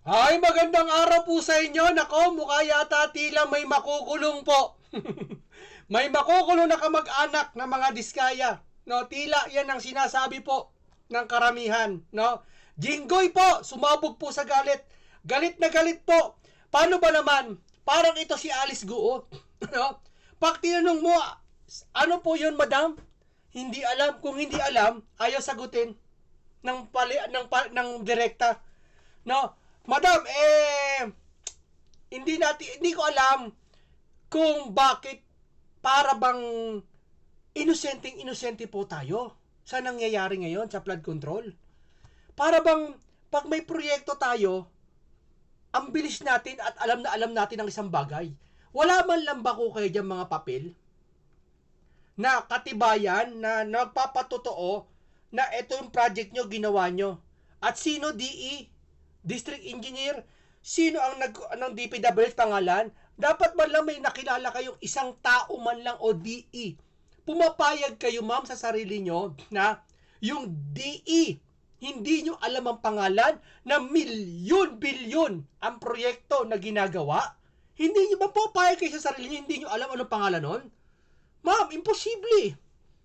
Ay, magandang araw po sa inyo. Nako, mukha yata tila may makukulong po. may makukulong na kamag-anak ng mga diskaya. No, tila yan ang sinasabi po ng karamihan, no? Jinggoy po, sumabog po sa galit. Galit na galit po. Paano ba naman? Parang ito si Alice Guo, no? Pag tinanong mo, ano po yun, madam? Hindi alam. Kung hindi alam, ayaw sagutin ng pali ng ng direkta. No, Madam, eh hindi natin hindi ko alam kung bakit para bang inosenteng inosente po tayo sa nangyayari ngayon sa flood control. Para bang pag may proyekto tayo, ang bilis natin at alam na alam natin ang isang bagay. Wala man lang ba ko kayo dyan mga papel na katibayan na nagpapatotoo na ito yung project nyo, ginawa nyo. At sino DE? District Engineer? Sino ang nag ng DPWH pangalan? Dapat man lang may nakilala kayong isang tao man lang o DE. Pumapayag kayo ma'am sa sarili nyo na yung DE hindi nyo alam ang pangalan na milyon-bilyon ang proyekto na ginagawa? Hindi nyo ba papayag kayo sa sarili nyo, hindi nyo alam anong pangalan nun? Ma'am, imposible.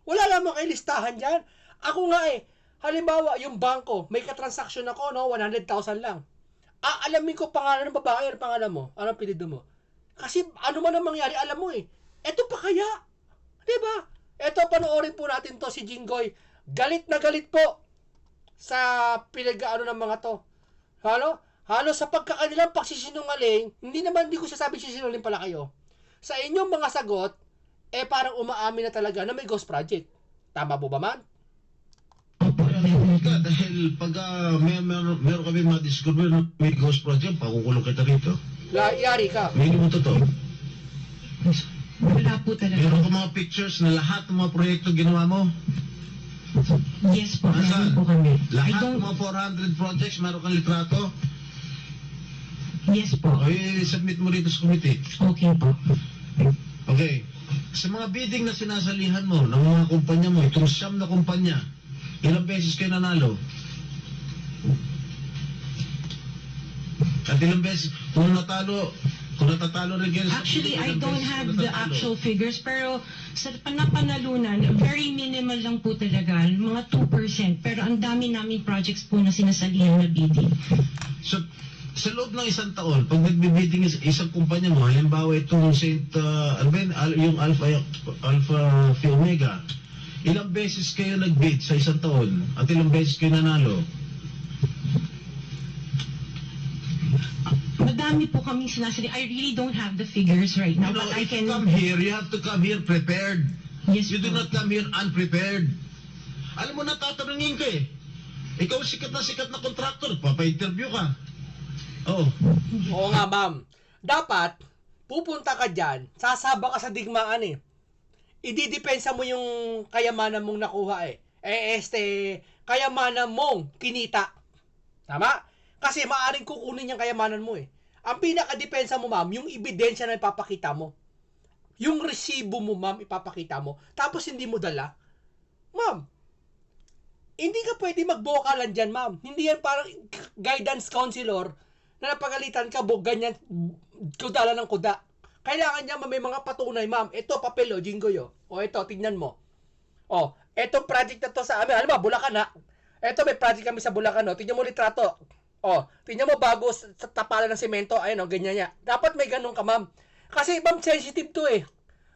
Wala lamang kayo listahan dyan. Ako nga eh, halimbawa, yung bangko, may katransaksyon ako, no, 100,000 lang. Aalamin ko pangalan ng babae, ano pangalan mo? Ano pilido mo? Kasi ano man ang mangyari, alam mo eh. Eto pa kaya? Di ba? Eto, panoorin po natin to si Jinggoy. Galit na galit po sa pinag-ano ng mga to. Halo? Halo sa pagkakanilang pagsisinungaling, hindi naman, hindi ko sasabi sisinungaling pala kayo. Sa inyong mga sagot, eh parang umaamin na talaga na may ghost project. Tama po ba man? Ka, dahil pag uh, may, meron, meron kami ma-discover na may ghost project, pakukulong kita rito. La, yari ka. Minimum totoo. Wala po talaga. Meron ka mga pictures na lahat ng mga proyekto ginawa mo. Yes po, meron po kami. Lahat ng mga 400 projects, meron kang litrato. yes po. Okay, submit mo rito sa committee. Okay po. Okay. Sa mga bidding na sinasalihan mo ng mga kumpanya mo, itong siyam na kumpanya, ilang beses kayo nanalo? At ilang beses, kung natalo, kung natatalo rin kayo, Actually, I don't have the actual figures, pero sa panapanalunan, very minimal lang po talaga, mga 2%. Pero ang dami namin projects po na sinasalihan na bidding. So, sa loob ng isang taon, pag nagbibidding is isang kumpanya mo, halimbawa itong Saint, uh, ano ba yun, Al- yung Alpha, Alpha Phi Omega, ilang beses kayo nagbid sa isang taon at ilang beses kayo nanalo? Madami po kaming sinasali. I really don't have the figures right now, You know, but I if can... you come here, you have to come here prepared. Yes You do po. not come here unprepared. Alam mo, natatanungin ka eh. Ikaw sikat na sikat na contractor, papa-interview ka. Oh, Oo nga, ma'am. Dapat, pupunta ka dyan, sasaba ka sa digmaan eh. Ididepensa mo yung kayamanan mong nakuha eh. Eh, este, kayamanan mong kinita. Tama? Kasi maaring kukunin yung kayamanan mo eh. Ang pinaka-depensa mo, ma'am, yung ebidensya na ipapakita mo. Yung resibo mo, ma'am, ipapakita mo. Tapos hindi mo dala. Ma'am, hindi ka pwede magbokalan dyan, ma'am. Hindi yan parang guidance counselor na napagalitan ka, bog, ganyan, kudala ng kuda. Kailangan niya may mga patunay, ma'am. Ito, papel, o, jinggoy, o. O, ito, tignan mo. O, etong project na to sa amin, alam mo, Bulacan, ha? Ito, may project kami sa Bulacan, o. Tignan mo litrato. O, tignan mo bago sa tapalan ng semento, ayun, o, ganyan niya. Dapat may ganun ka, ma'am. Kasi, ma'am, sensitive to, eh.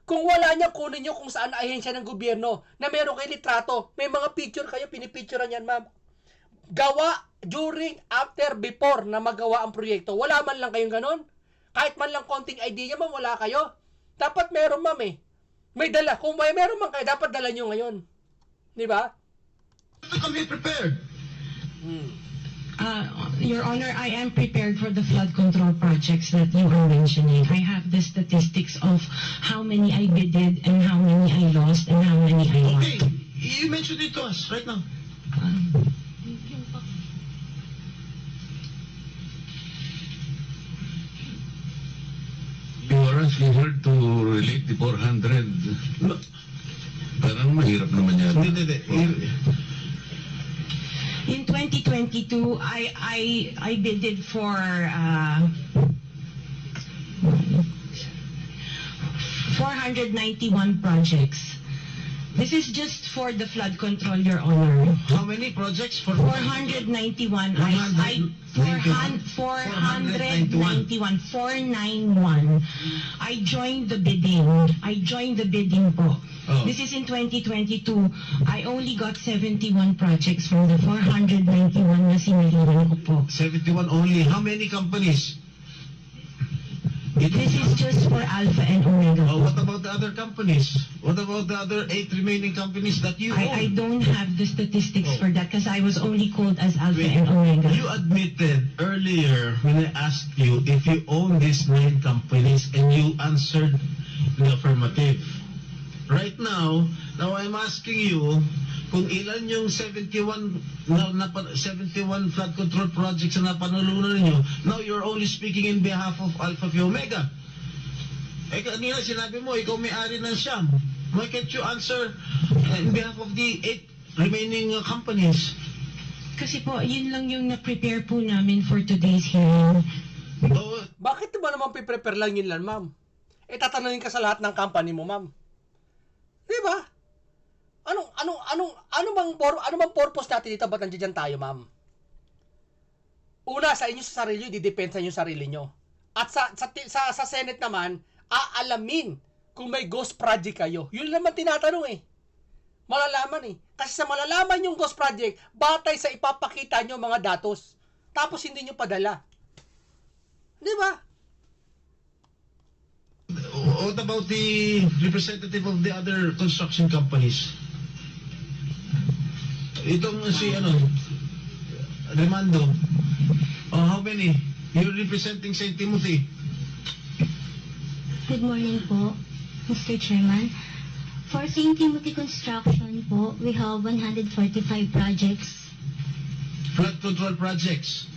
Kung wala niya, kunin niyo kung saan ahensya ng gobyerno na meron kayo litrato. May mga picture kayo, pinipicturean yan, ma'am gawa during, after, before na magawa ang proyekto. Wala man lang kayong ganon. Kahit man lang konting idea, ma'am, wala kayo. Dapat meron, ma'am, eh. May dala. Kung may meron man kayo, dapat dala nyo ngayon. Di ba? here prepared. Hmm. Uh, Your Honor, I am prepared for the flood control projects that you are mentioning. I have the statistics of how many I bidded and how many I lost and how many I won. Okay, you mentioned it to us right now. Um, Her to relate the 400. No, Parang mahirap naman yan. Hindi, hindi, hindi. In 2022, I I I bidded for uh, 491 projects. This is just for the flood control, Your Honor. How many projects for 491. I, I, 400 491. 491. I joined the bidding. I joined the bidding po. Oh. This is in 2022. I only got 71 projects from the 491 na siniliran ko po. 71 only. How many companies? This is just for Alpha and Omega. Oh, what about the other companies? What about the other eight remaining companies that you I, I own? don't have the statistics Oh. for that because I was only called as Alpha Wait, and Omega. you admitted earlier when I asked you if you own these nine companies and you answered in the affirmative. Right now, now I'm asking you kung ilan yung 71 na, na 71 flood control projects na napanulunan ninyo. Now you're only speaking in behalf of Alpha Phi Omega. Eh kanina sinabi mo ikaw may-ari ng Siam. Why can't you answer uh, in behalf of the eight remaining uh, companies? Kasi po, yun lang yung na-prepare po namin for today's hearing. Oh, Bakit ba naman piprepare lang yun lang, ma'am? Eh, tatanungin ka sa lahat ng company mo, ma'am. Di ba? Anong, anong, anong, ano bang, por, ano bang purpose natin dito? Ba't nandiyan tayo, ma'am? Una, sa inyo sa sarili didepensa nyo sarili nyo. At sa, sa, sa, sa Senate naman, aalamin kung may ghost project kayo. Yun naman tinatanong eh. Malalaman eh. Kasi sa malalaman yung ghost project, batay sa ipapakita nyo mga datos. Tapos hindi nyo padala. Di ba? What about the representative of the other construction companies? Itong si ano, Remando. Oh, how many? You're representing St. Timothy. Good morning po, Mr. Chairman. For St. Timothy Construction po, we have 145 projects. Flood control projects.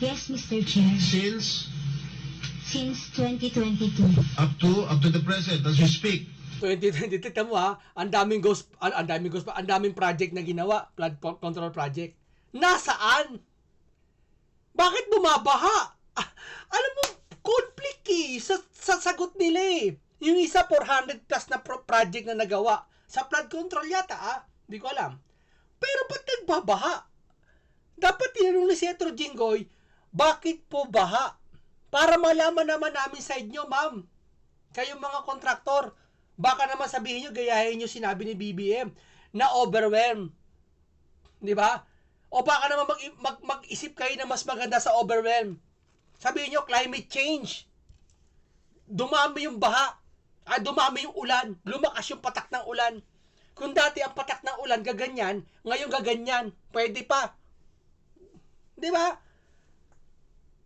Yes, Mr. Chair. Since Since 2022. up to up to the present as we speak. 2020, tignan mo ha, ang daming ghost, ang, ang daming ghost, ang daming project na ginawa, flood control project. Nasaan? Bakit bumabaha? Ah, alam mo, conflict eh, sa, sa sagot nila eh. Yung isa, 400 plus na pro- project na nagawa. Sa flood control yata ah, hindi ko alam. Pero ba't nagbabaha? Dapat tinanong ni Setro Jinggoy, bakit po baha? Para malaman naman namin side nyo, ma'am. Kayong mga kontraktor, baka naman sabihin nyo, gayahin nyo sinabi ni BBM na overwhelm. Di ba? O baka naman mag, mag, mag-isip kayo na mas maganda sa overwhelm. Sabihin nyo, climate change. Dumami yung baha. Ah, dumami yung ulan. Lumakas yung patak ng ulan. Kung dati ang patak ng ulan gaganyan, ngayon gaganyan. Pwede pa. Di ba?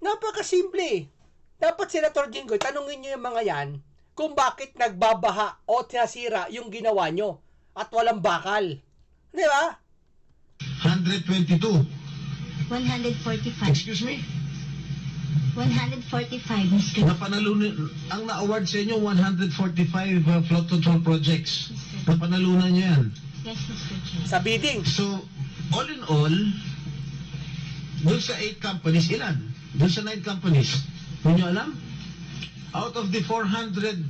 Napakasimple. Dapat Senator Jinggoy, tanungin nyo yung mga yan kung bakit nagbabaha o tinasira yung ginawa nyo at walang bakal. Di ba? 122. 145. Excuse me? 145, Mr. Napanalunan ang na-award sa inyo 145 uh, flood control projects. Napanalunan niyo yan. Yes, Mr. Chair. Sa bidding. So, all in all, doon sa 8 companies, ilan? Doon sa 9 companies, hindi nyo alam? Out of the 400,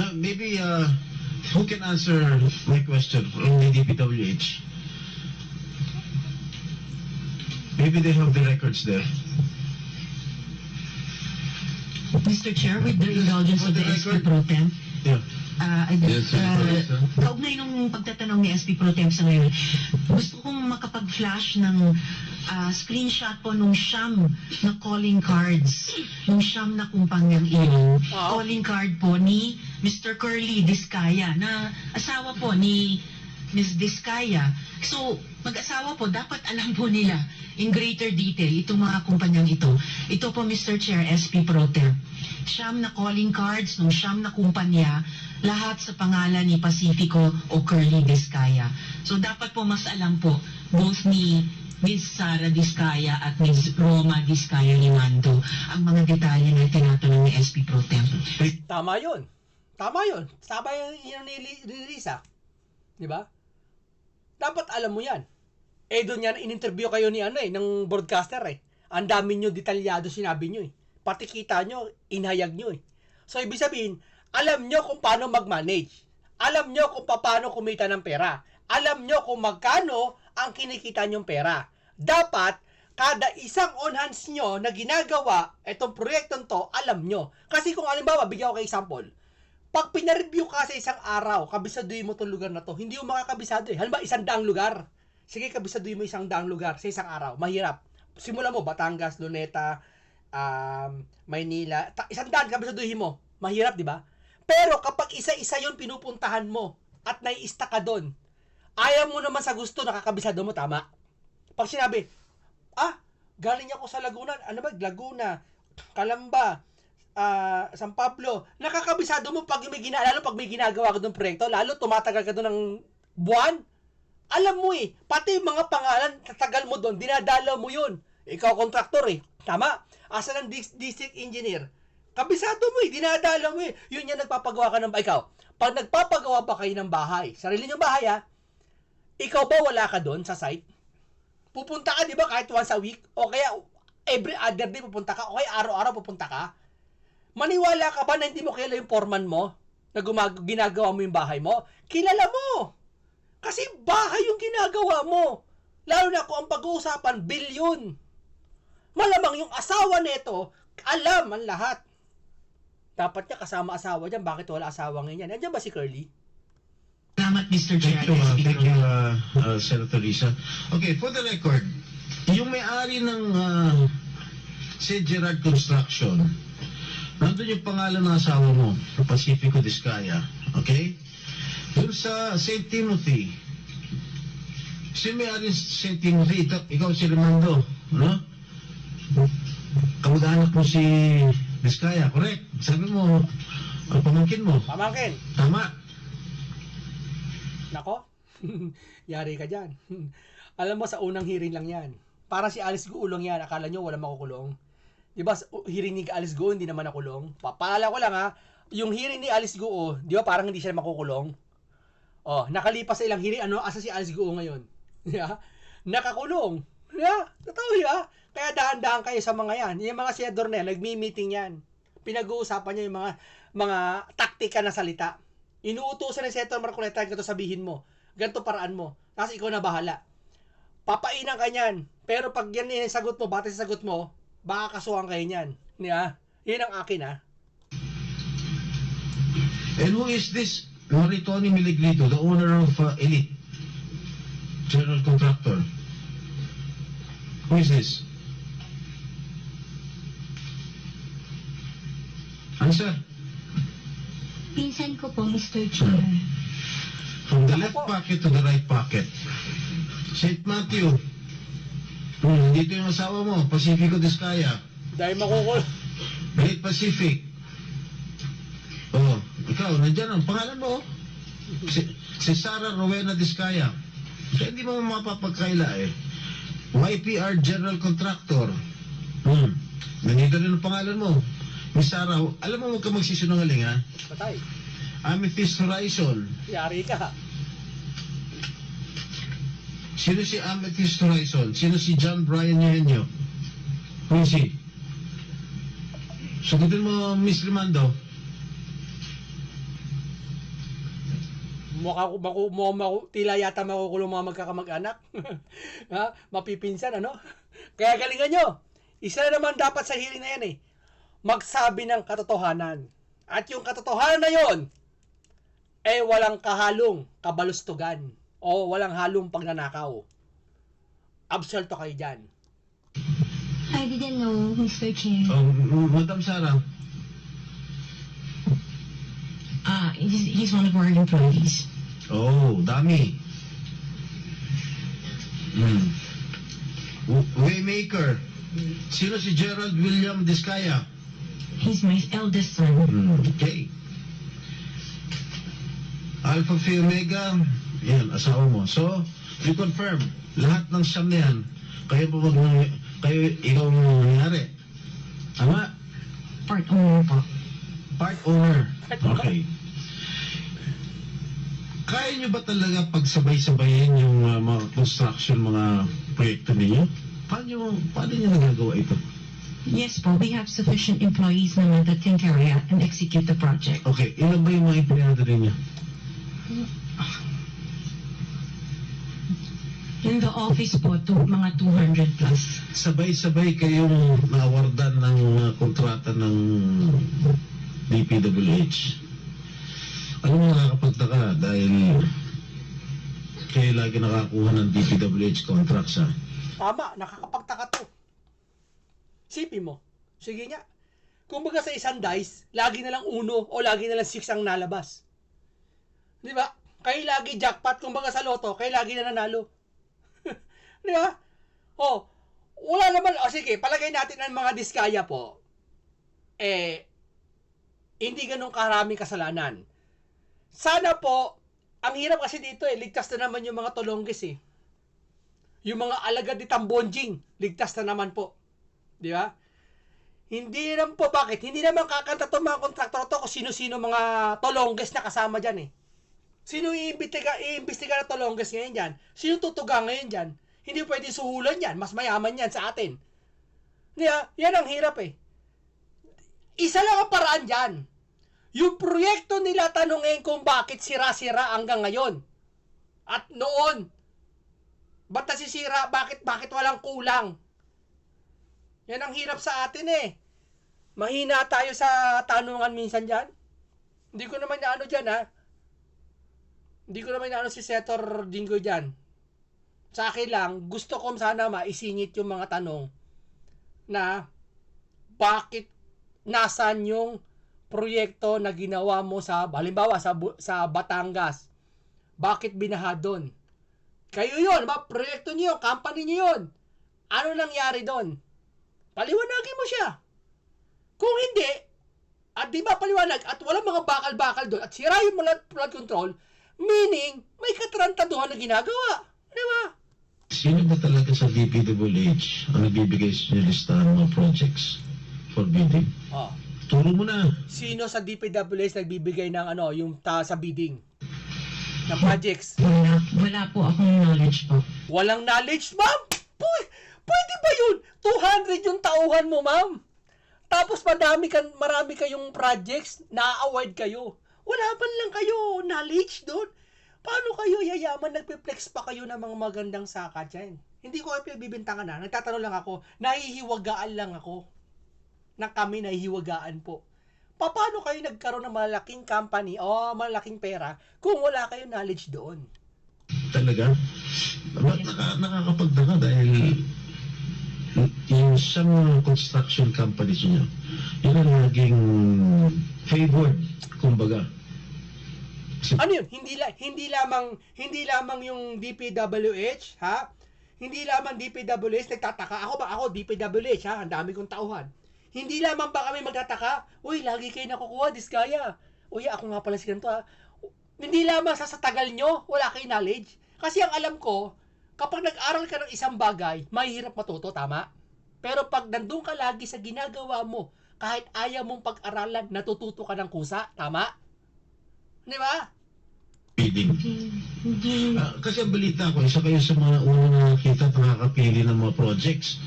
uh, maybe, uh, who can answer my question from the DPWH? Maybe they have the records there. Mr. Chair, with the indulgence of the the SP. Pro Tem, Yeah. Ah, I Yes, sir. uh, kaugnay nung pagtatanong ni SP Pro Tem sa ngayon, gusto kong makapag-flash ng ah, screenshot po nung siyam na calling cards, nung siyam na kumpanyang iyon. Ah. Calling card po ni Mr. Curly Discaya, na asawa po ni Ms. Discaya. So, mag-asawa po, dapat alam po nila in greater detail itong mga kumpanyang ito. Ito po, Mr. Chair, SP Pro Tem. Siyam na calling cards ng siyam na kumpanya, lahat sa pangalan ni Pacifico o Curly Discaya. So, dapat po mas alam po, both ni Ms. Sara Discaya at Ms. Roma Discaya Limando ang mga detalye na tinatanong ni SP Pro Tem. Tama yun. Tama yun. Tama yun, yun ni, ni Lisa. Di ba? Dapat alam mo yan. Eh, doon yan, in-interview kayo ni ano eh, ng broadcaster eh. Ang dami nyo detalyado sinabi nyo eh. Pati kita nyo, inhayag nyo eh. So, ibig sabihin, alam nyo kung paano mag-manage. Alam nyo kung paano kumita ng pera. Alam nyo kung magkano ang kinikita nyong pera. Dapat, kada isang on-hands nyo na ginagawa, itong proyektong to, alam nyo. Kasi kung alimbawa, bigyan ko kayo example, pag pinareview ka sa isang araw, kabisaduhin mo itong lugar na to, hindi mo makakabisado eh. Halimbawa, isang daang lugar. Sige, kabisaduhin mo isang daang lugar sa isang araw. Mahirap. Simula mo, Batangas, Luneta, um, Maynila. Ta- isang daan kabisaduhin mo. Mahirap, di ba? Pero kapag isa-isa yon pinupuntahan mo at naiista ka doon, ayaw mo naman sa gusto, nakakabisado mo, tama? Pag sinabi, ah, galing ako sa Laguna, ano ba, Laguna, Kalamba, ah, San Pablo, nakakabisado mo pag may gina, lalo pag may ginagawa ka doon proyekto, lalo tumatagal ka doon ng buwan, alam mo eh, pati mga pangalan, tatagal mo doon, dinadalaw mo yun. Ikaw kontraktor eh, tama? Asa ng dis- district engineer, kabisado mo eh, dinadalaw mo eh. Yun yan nagpapagawa ka ng, ikaw, pag nagpapagawa pa kayo ng bahay, sarili niyong bahay ah, ikaw ba wala ka doon sa site? Pupunta ka, di ba, kahit once a week? O kaya every other day pupunta ka? O kaya araw-araw pupunta ka? Maniwala ka ba na hindi mo kilala yung foreman mo? Na gumag- ginagawa mo yung bahay mo? Kilala mo! Kasi bahay yung ginagawa mo. Lalo na kung ang pag-uusapan, bilyon. Malamang yung asawa nito, alam ang lahat. Dapat niya kasama asawa dyan. Bakit wala asawa ngayon yan? Nandiyan ba si Curly? Salamat, Mr. Chair. Thank you, uh, thank you, uh, uh, Senator Lisa. Okay, for the record, yung may-ari ng uh, St. Gerard Construction, nandun yung pangalan ng asawa mo, Pacifico Discaya. Okay? Doon sa St. Timothy, si may-ari ng St. Timothy, ito, ikaw si Remando, no? Kamag-anak mo si Discaya, correct? Sabi mo, ang pamangkin mo, Pamangkin. tama. Nako, yari ka dyan. Alam mo, sa unang hearing lang yan. Para si Alice Guo lang yan. Akala nyo wala makukulong. Di ba, hearing ni Alice Guo, hindi naman nakulong. Papaalala ko lang ha, yung hearing ni Alice Guo, di ba parang hindi siya makukulong? Oh, nakalipas sa ilang hearing, ano, asa si Alice Guo ngayon? Yeah? Nakakulong. Yeah, totoo ya. Kaya dahan-dahan kayo sa mga yan. Yung mga senador na nagmi-meeting yan. Pinag-uusapan niya yung mga mga taktika na salita. Inuutosan ni Senator Marcoleta, ganito sabihin mo. Ganito paraan mo. Tapos ikaw na bahala. Papainan ka niyan. Pero pag yan yung sagot mo, bate sa sagot mo, baka kasuhan kayo niyan. Yeah? Yun ang akin ha. And who is this Maritoni Miligrito, the owner of uh, Elite General Contractor? Who is this? Answer. Pinsan ko po, Mr. Chair. From the left pocket to the right pocket. St. Matthew. Hmm, dito yung asawa mo, Pacifico Discaya. Dahil makukul. Great Pacific. Oh, ikaw, nandyan ang pangalan mo. Si, si Sarah Rowena Discaya. Kaya hindi mo mapapagkaila eh. YPR General Contractor. Hmm. Nandito rin ang pangalan mo. Miss Sarah, alam mo huwag ka magsisinungaling ha? Patay. Amethyst Horizon. Yari ka. Sino si Amethyst Horizon? Sino si John Brian Eugenio? Who is he? Sagutin mo, Miss Rimando. Mukha ko, maku, mo, maku, tila yata makukulong mga magkakamag-anak. ha? Mapipinsan, ano? Kaya galingan nyo. Isa na naman dapat sa hearing na yan eh. Magsabi ng katotohanan. At yung katotohanan na yon eh walang kahalong kabalustugan o walang halong pagnanakaw. Absolto kayo dyan. I didn't know, Mr. Chair. Oh, Madam Sarah. Ah, he's, he's one of our employees. Oh, dami. Hmm. W- Waymaker. Sino si Gerald William Discaya? He's my eldest son. Hmm. Okay. Alpha Phi Omega, yan, asawa mo. So, you confirm, lahat ng siyam na yan, kayo pa mag kayo, ikaw ang nangyari. Tama? Part owner po. Part owner. Okay. Kaya nyo nyo ba talaga pagsabay-sabayin yung uh, mga construction, mga proyekto ninyo? Paano, paano nyo nagagawa ito? Yes po, we have sufficient employees naman that can carry out and execute the project. Okay, ilan ba yung mga empleyado ninyo? In the office po, to, mga 200 plus. Sabay-sabay kayong naawardan ng uh, kontrata ng DPWH. Alam mo nakakapagtaka dahil kayo lagi nakakuha ng DPWH contracts ha. Tama, nakakapagtaka to. Sipin mo. Sige nga. Kumbaga sa isang dice, lagi na lang uno o lagi na lang six ang nalabas. Di ba? Kayo lagi jackpot, kumbaga sa loto, kayo lagi na nanalo. Di ba? Oh, wala naman, o sige, palagay natin ang mga diskaya po. Eh, hindi ganun karaming kasalanan. Sana po, ang hirap kasi dito eh, ligtas na naman yung mga tolonggis eh. Yung mga alagad ni Tambonjing, ligtas na naman po. Di ba? Hindi naman po, bakit? Hindi naman kakanta itong mga kontraktor to kung sino-sino mga tolongges na kasama dyan eh. Sino iimbestiga, iimbestiga na tolongges ngayon dyan? Sino tutuga ngayon dyan? Hindi pwede suhulan yan. Mas mayaman yan sa atin. Ba? Yan ang hirap eh. Isa lang ang paraan dyan. Yung proyekto nila tanongin kung bakit sira-sira hanggang ngayon. At noon, ba't nasisira? Bakit, bakit walang kulang? Yan ang hirap sa atin eh. Mahina tayo sa tanungan minsan dyan. Hindi ko naman na ano dyan ha. Hindi ko naman na ano si Senator Jingo dyan. Sa akin lang, gusto ko sana maisingit yung mga tanong na bakit nasan yung proyekto na ginawa mo sa, halimbawa sa, sa Batangas. Bakit binaha doon? Kayo yun, ba? Proyekto niyo, company niyo yun. Ano nangyari doon? Paliwanagin mo siya. Kung hindi, at di ba paliwanag, at walang mga bakal-bakal doon, at sira yung mga flood control, meaning, may katrantaduhan na ginagawa. Di ba? Sino ba talaga sa DPWH ang nagbibigay sa listahan ng mga projects for bidding? Oh. Turo mo na. Sino sa DPWS nagbibigay ng ano, yung ta sa bidding? Ng projects? Wala, wala po akong knowledge po. Walang knowledge, ma'am? Puy, pwede ba yun? 200 yung tauhan mo, ma'am. Tapos madami kan marami kayong projects, na-award kayo. Wala man lang kayo knowledge doon. Paano kayo yayaman? Nagpe-flex pa kayo ng mga magandang saka dyan. Hindi ko kayo pinagbibintangan na. Nagtatanong lang ako. Nahihiwagaan lang ako. Na kami nahihiwagaan po. Pa- Paano kayo nagkaroon ng malaking company o malaking pera kung wala kayong knowledge doon? Talaga? Nakakapagtaka dahil yung isang construction companies nyo, yun ang naging favored, kumbaga. Kasi ano yun? Hindi la, hindi lamang hindi lamang yung DPWH, ha? Hindi lamang DPWH nagtataka. Ako ba ako DPWH, ha? Ang dami kong tauhan. Hindi lamang ba kami magtataka? Uy, lagi kayo nakukuha, diskaya. Uy, ako nga pala si ganito, ha? Hindi lamang sa, sa tagal nyo, wala kayong knowledge. Kasi ang alam ko, kapag nag-aral ka ng isang bagay, mahirap matuto, tama? Pero pag nandun ka lagi sa ginagawa mo, kahit ayaw mong pag-aralan, natututo ka ng kusa, tama? Di ba? bidding. Hindi, Ah, kasi ang balita ko, isa kayo sa mga unang nakakita at nakakapili ng mga projects.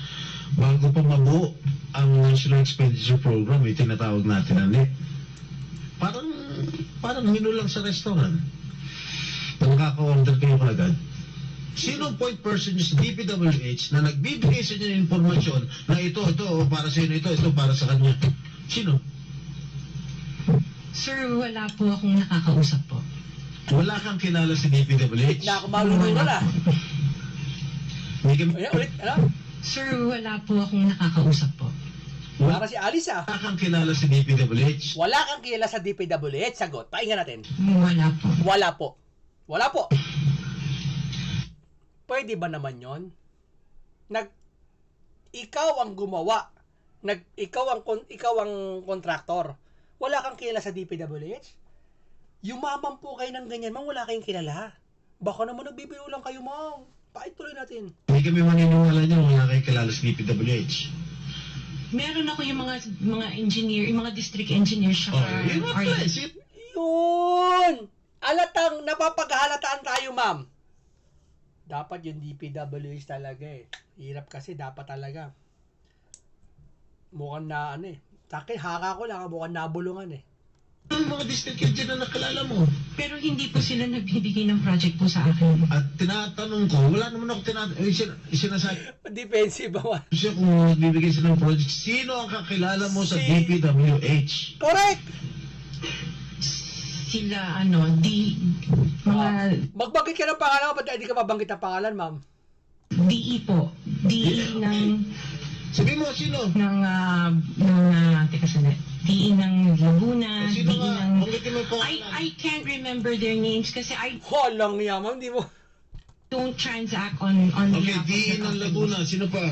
Bago pa mabuo ang National Expenditure Program, yung tinatawag natin na NEP. Parang, parang menu lang sa restaurant. Na nakaka-order kayo kagad. Sino point person sa DPWH na nagbibigay sa inyo ng informasyon na ito, ito, o para sa inyo, ito, ito, para sa kanya? Sino? Sir, wala po akong nakakausap po. Wala kang kilala sa DPWH. Na ako malulungan na. Hindi Ayan, ulit, ano? Sir, wala po akong nakakausap po. Para si Alice ah. Wala kang kilala sa DPWH. Wala kang kilala sa DPWH. Sagot. Pahinga natin. Wala po. Wala po. Wala po. Pwede ba naman yon? Nag ikaw ang gumawa. Nag ikaw ang ikaw ang kontraktor. Wala kang kilala sa DPWH? Yumaman po kayo ng ganyan, mang wala kayong kilala. Baka naman nagbibiro lang kayo, mang. Paituloy natin. Hindi kami maniniwala niya wala kang kilala sa DPWH. Meron ako yung mga mga engineer, yung mga district engineer siya Oh, yun place. Yun- Yun! alatang napapaghalataan tayo, ma'am. Dapat yung DPWH talaga eh. Hirap kasi dapat talaga. Mukhang na ano eh. Sa akin, haka ko lang, mukhang nabulungan eh. Ang mga district engineer na nakilala mo. Pero hindi po sila nagbibigay ng project po sa akin. At tinatanong ko, wala naman ako tinatanong, eh, sin- sinasabi Defensive ba? siya kung magbibigay sila ng project. Sino ang kakilala mo sa Si- DPWH? Correct! Sila, ano, di, mga Magbanggit ka ng pangalan, ba't hindi ka mabanggit ng pangalan, ma'am? DE po. DE ng, Sabi mo, sino? ng, ah, ng, ah, teka sandali. DE ng Laguna, Eh, sino DE nga? ng, Banggitin mo yung I, pangalan. I can't remember their names kasi I Walang niya, ma'am. Di mo... don't transact on, on Okay, behalf of DE the ng company. Laguna. Sino pa?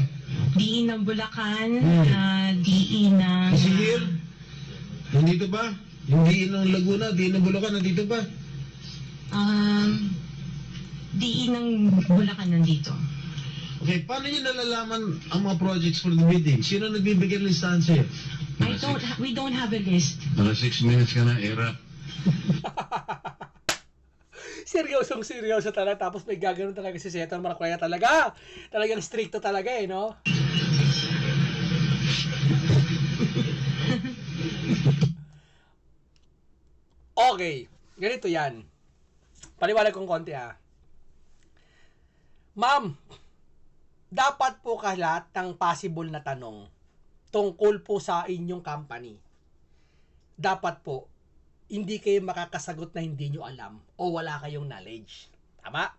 DE ng Bulacan, Hmm. ah, DE ng... Si Hir? Nandito ba? DE ng Laguna, DE ng Bulacan, nandito ba? Um, DE ng Bulacan nandito. Okay, paano nyo nalalaman ang mga projects for the bidding? Sino nagbibigay ng listahan sa'yo? I don't, ha- we don't have a list. Naka 6 minutes ka na, era. Seryosong seryoso talaga. Tapos may gagawin talaga si Seton Maracuya talaga. Talagang stricto talaga eh, no? okay. Ganito yan. Paliwanag kong konti ah. Ma'am, dapat po kalat ng possible na tanong tungkol po sa inyong company. Dapat po, hindi kayo makakasagot na hindi nyo alam o wala kayong knowledge. Tama?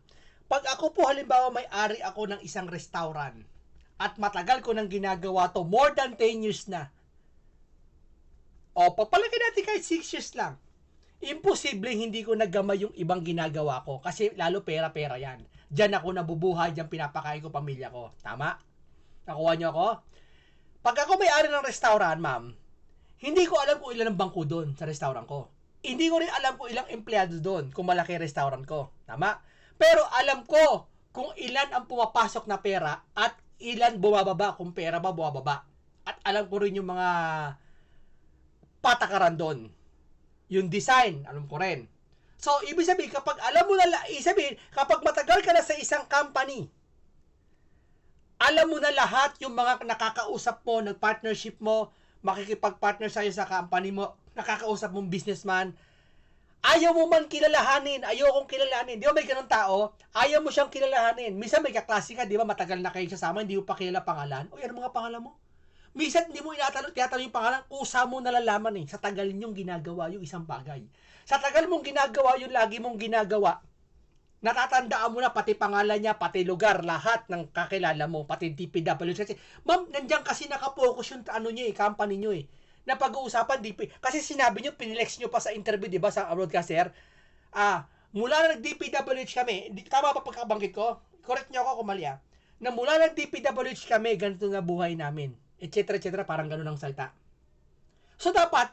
Pag ako po halimbawa may-ari ako ng isang restaurant at matagal ko nang ginagawa to, more than 10 years na. O, papalagay natin kahit 6 years lang. Imposible hindi ko nagamay yung ibang ginagawa ko kasi lalo pera-pera yan. Diyan ako nabubuhay, diyan pinapakain ko pamilya ko. Tama? Nakuha niyo ako? Pag ako may-ari ng restaurant, ma'am, hindi ko alam kung ilan ang bangko doon sa restaurant ko. Hindi ko rin alam kung ilang empleyado doon kung malaki restaurant ko. Tama? Pero alam ko kung ilan ang pumapasok na pera at ilan bumababa kung pera ba bumababa. At alam ko rin yung mga patakaran doon. Yung design, alam ko rin. So, ibig sabihin, kapag alam mo na, la- ibig sabihin, kapag matagal ka na sa isang company, alam mo na lahat yung mga nakakausap mo, nag-partnership mo, makikipag-partner sa'yo sa company mo, nakakausap mong businessman, ayaw mo man kilalahanin, ayaw kong kilalahanin. Di ba may ganun tao? Ayaw mo siyang kilalahanin. Minsan may kaklase ka, di ba matagal na kayo kasama, hindi mo pa kilala pangalan. O ang mga pangalan mo. Minsan hindi mo inatanong, tinatanong yung pangalan, kusa mo nalalaman eh, sa tagal ninyong ginagawa yung isang bagay. Sa tagal mong ginagawa yung lagi mong ginagawa, natatandaan mo na pati pangalan niya, pati lugar, lahat ng kakilala mo, pati DPW. Kasi, ma'am, nandiyan kasi nakapokus yung ano niyo eh, company niyo eh. Na pag-uusapan, DP, kasi sinabi niyo, pinilex niyo pa sa interview, di ba, sa broadcaster, ah, mula na nag-DPWH kami, tama pa pagkabanggit ko? Correct niyo ako kung mali ah. Na mula nag-DPWH kami, ganito na buhay namin. Et cetera, et cetera, parang ganun ang salita. So, dapat,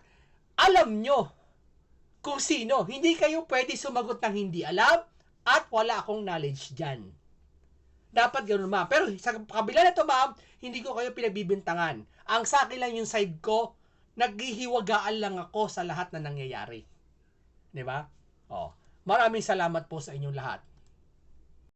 alam nyo kung sino. Hindi kayo pwede sumagot ng hindi alam at wala akong knowledge dyan. Dapat ganun, ma'am. Pero sa kabila na to, ma'am, hindi ko kayo pinagbibintangan. Ang sa akin lang yung side ko, naghihiwagaan lang ako sa lahat na nangyayari. 'Di ba? Oh. Maraming salamat po sa inyong lahat.